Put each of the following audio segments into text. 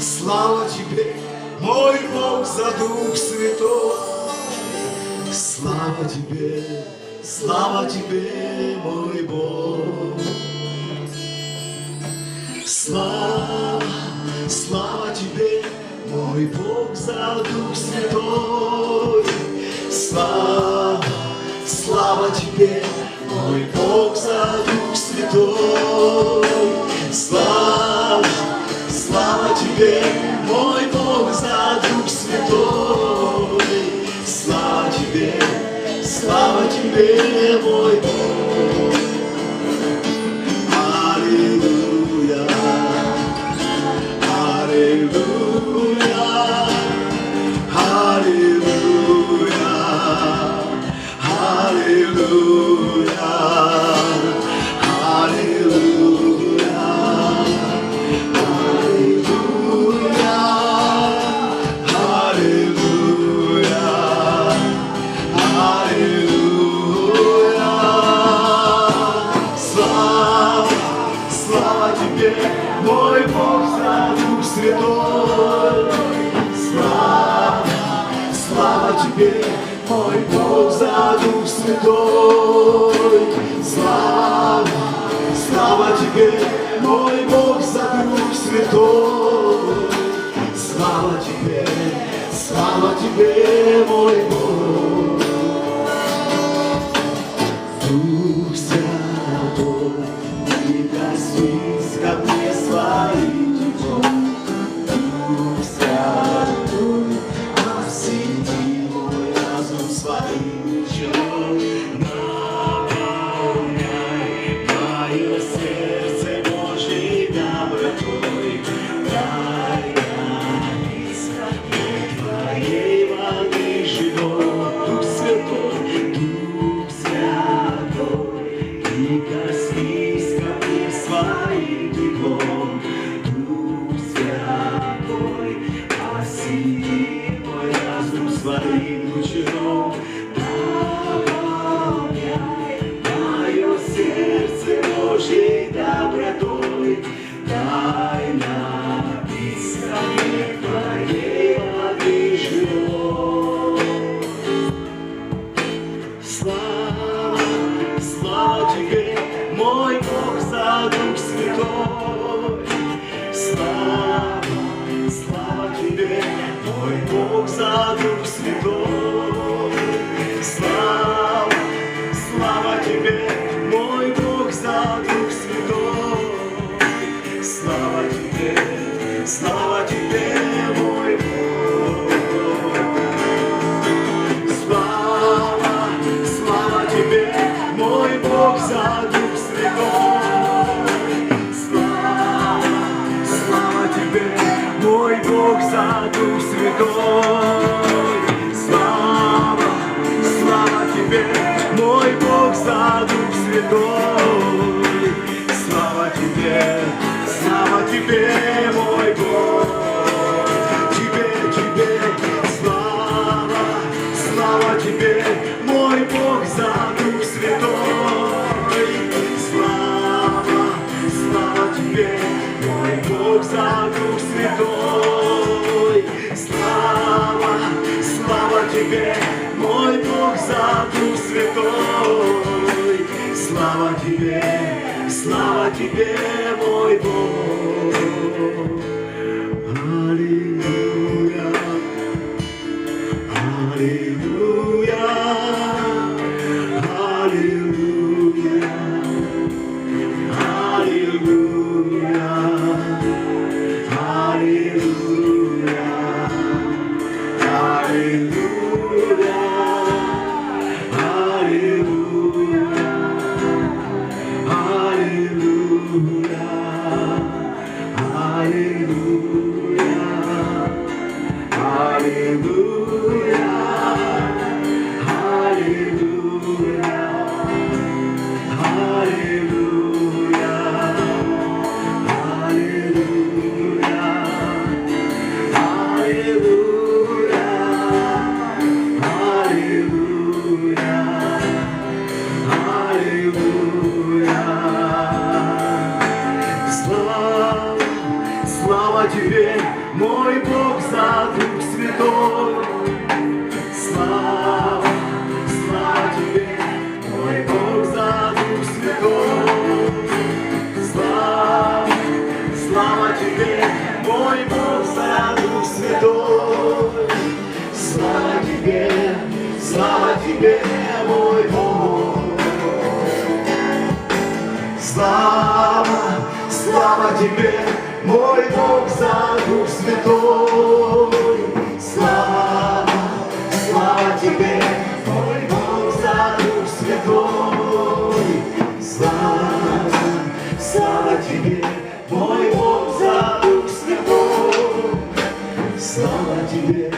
Слава Тебе, мой Бог, за Дух Святой. Слава Тебе, слава Тебе, мой Бог. Слава, слава Тебе, мой Бог, за Дух Святой. Слава, слава Тебе, мой Бог, за Дух Святой. Слава, Тебе, мой Бог, за Дух Святой. Слава Тебе, слава Тебе, мой Бог. Святой. Слава, слава Тебе, мой Бог, за Дух Святой. Слава, слава Тебе, мой Бог, за Дух Святой. Слава Тебе, слава Тебе, vai. Бог задум святой. Бог, за Дух Святой. Слава, слава Тебе, мой Бог, за Дух Святой. Слава Тебе, слава Тебе, мой за Дух Святой. Слава, слава Тебе, мой Бог, за Дух Святой. Слава, слава Тебе, мой Бог, за Дух Святой. Слава Тебе, слава Тебе, Слава Тебе,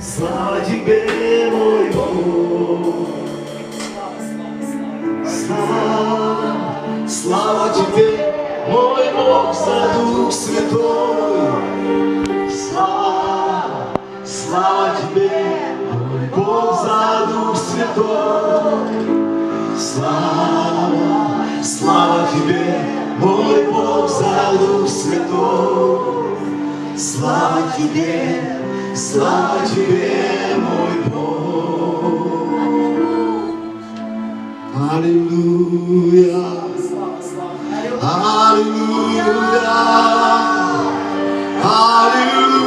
слава Тебе, мой Бог. Слава, слава Тебе, мой Бог, за Дух Святой. Слава, слава Тебе, мой Бог, за Дух Святой. Слава, слава Тебе, мой Бог, за Дух Святой. Слава Тебе, слава Тебе, мой Бог. Аллилуйя. Аллилуйя. Аллилуйя.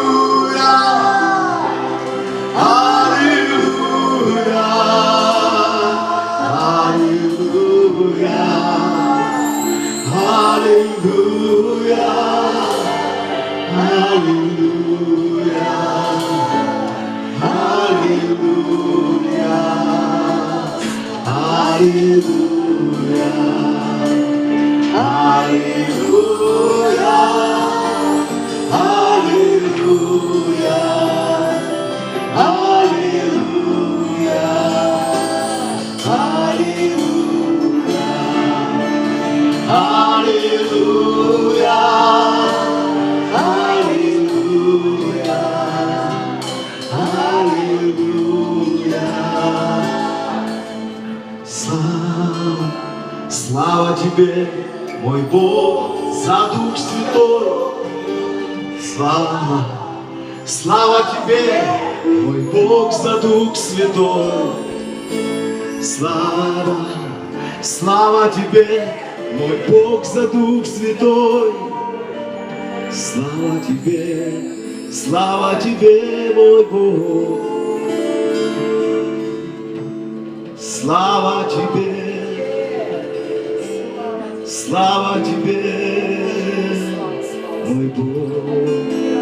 Тебе, мой Бог, за Дух Святой. Слава, слава Тебе, мой Бог, за Дух Святой. Слава, слава Тебе, мой Бог, за Дух Святой. Слава Тебе, слава Тебе, мой Бог. Слава Тебе, слава Тебе, мой Бог.